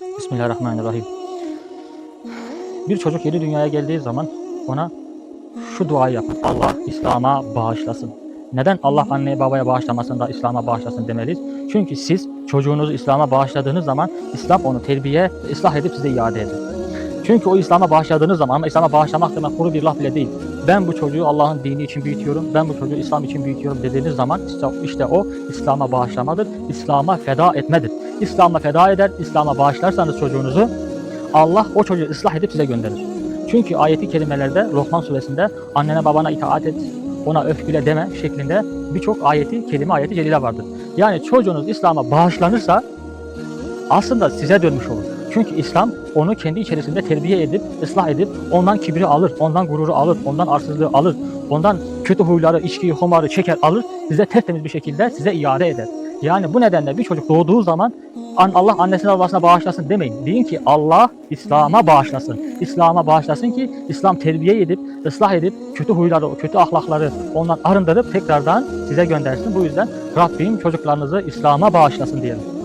Bismillahirrahmanirrahim. Bir çocuk yeni dünyaya geldiği zaman ona şu duayı yapın. Allah İslam'a bağışlasın. Neden Allah anneye babaya bağışlamasın da İslam'a bağışlasın demeliyiz? Çünkü siz çocuğunuzu İslam'a bağışladığınız zaman İslam onu terbiye, ıslah edip size iade eder. Çünkü o İslam'a bağışladığınız zaman ama İslam'a bağışlamak demek kuru bir laf bile değil. Ben bu çocuğu Allah'ın dini için büyütüyorum, ben bu çocuğu İslam için büyütüyorum dediğiniz zaman işte, işte o İslam'a bağışlamadır, İslam'a feda etmedir. İslam'a feda eder, İslam'a bağışlarsanız çocuğunuzu Allah o çocuğu ıslah edip size gönderir. Çünkü ayeti kerimelerde Lokman suresinde annene babana itaat et, ona öfküle deme şeklinde birçok ayeti, kelime ayeti celile vardır. Yani çocuğunuz İslam'a bağışlanırsa aslında size dönmüş olur. Çünkü İslam onu kendi içerisinde terbiye edip, ıslah edip ondan kibri alır, ondan gururu alır, ondan arsızlığı alır, ondan kötü huyları, içkiyi, homarı çeker alır, size tertemiz bir şekilde size iade eder. Yani bu nedenle bir çocuk doğduğu zaman an- Allah annesine babasına bağışlasın demeyin. Deyin ki Allah İslam'a bağışlasın. İslam'a bağışlasın ki İslam terbiye edip, ıslah edip, kötü huyları, kötü ahlakları ondan arındırıp tekrardan size göndersin. Bu yüzden Rabbim çocuklarınızı İslam'a bağışlasın diyelim.